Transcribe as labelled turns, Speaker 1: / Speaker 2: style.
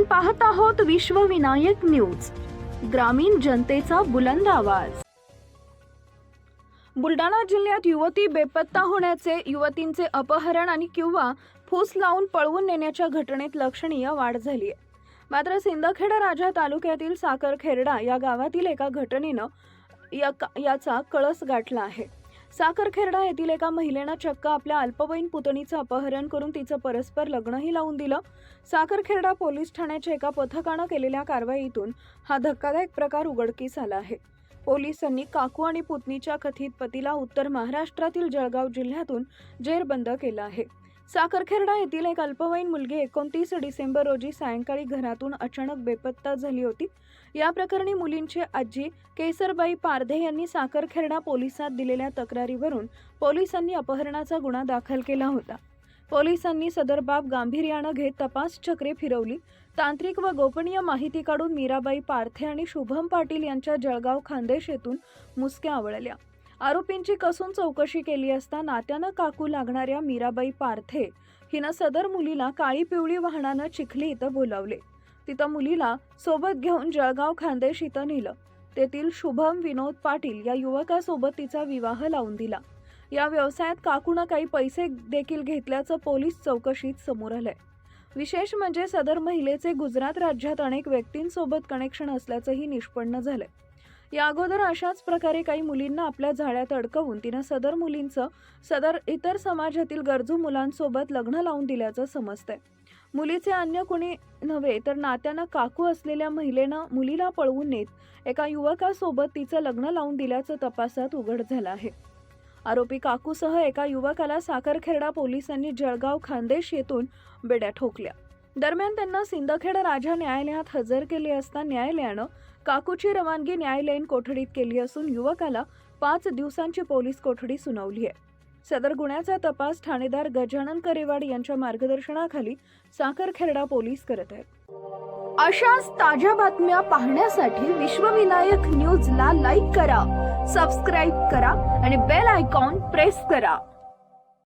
Speaker 1: आपण पाहत आहोत विश्वविनायक न्यूज. ग्रामीण जनतेचा बुलंद आवाज. बुलढाणा जिल्ह्यात युवती बेपत्ता होण्याचे युवतींचे अपहरण आणि किंवा फूस लावून पळवून नेण्याच्या घटनेत लक्षणीय वाढ झाली आहे. मात्र सिंदखेडा राजा तालुक्यातील साखरखेरडा या गावातील एका घटनेनं या याचा कळस गाठला आहे. साखरखेरडा येथील एका महिलेनं चक्क आपल्या अल्पवयीन पुतणीचं अपहरण करून तिचं परस्पर लग्नही लावून दिलं. साखरखेरडा पोलीस ठाण्याच्या एका पथकानं केलेल्या कारवाईतून हा धक्कादायक प्रकार उघडकीस आला आहे. पोलिसांनी काकू आणि पुतणीच्या कथित पतीला उत्तर महाराष्ट्रातील जळगाव जिल्ह्यातून जेरबंद केलं आहे. साखरखेरडा येथील एक अल्पवयीन मुलगी एकोणतीस डिसेंबर रोजी सायंकाळी घरातून अचानक बेपत्ता झाली होती. या प्रकरणी मुलींची आजी केसरबाई पारधे यांनी साखरखेरडा पोलिसात दिलेल्या तक्रारीवरून पोलिसांनी अपहरणाचा गुन्हा दाखल केला होता. पोलिसांनी सदर बाब गांभीर्यानं घेत तपास चक्रे फिरवली. तांत्रिक व गोपनीय माहिती काढून मीराबाई पारथे आणि शुभम पाटील यांच्या जळगाव खानदेश येथून मुसक्या आवळल्या. आरोपींची कसून चौकशी केली असता नात्यानं काकू लागणाऱ्या मीराबाई पारथे हिनं सदर मुलीला काळी पिवळी वाहनानं चिखली इथं बोलावले. तिथं मुलीला सोबत घेऊन जळगाव खानदेश इथं नेलं. तेथील शुभम विनोद पाटील या युवकासोबत तिचा विवाह लावून दिला. या व्यवसायात काकूनं काही पैसे देखील घेतल्याचं पोलीस चौकशीत समोर आलंय. विशेष म्हणजे सदर महिलेचे गुजरात राज्यात अनेक व्यक्तींसोबत कनेक्शन असल्याचंही निष्पन्न झालंय. या अगोदर अशाच प्रकारे काही मुलींना आपल्या झाड्यात अडकवून तिनं सदर मुलींचं सदर इतर समाजातील गरजू मुलांसोबत लग्न लावून दिल्याचं समजतंय. मुलीचे अन्य कोणी नव्हे तर नात्यानं काकू असलेल्या महिलेनं मुलीला पळवून नेत एका युवकासोबत तिचं लग्न लावून दिल्याचं तपासात उघड झालं आहे. आरोपी काकूसह एका युवकाला साखरखेरडा पोलिसांनी जळगाव खानदेश येथून बेड्या ठोकल्या. दरम्यान त्यांना सिंदखेड राजा न्यायालयात हजर केले असता न्यायालयानं काकूची रवानगी न्यायालयीन कोठडीत केली असून युवकाला पाच दिवसांची पोलीस कोठडी सुनावली आहे. सदर गुन्ह्याचा तपास ठाणेदार गजानन करेवाड यांच्या मार्गदर्शनाखाली साखरखेरडा पोलीस करत आहेत. अशाच ताज्या बातम्या पाहण्यासाठी विश्वविनायक न्यूजला लाईक करा सबस्क्राईब करा आणि बेल आयकॉन प्रेस करा.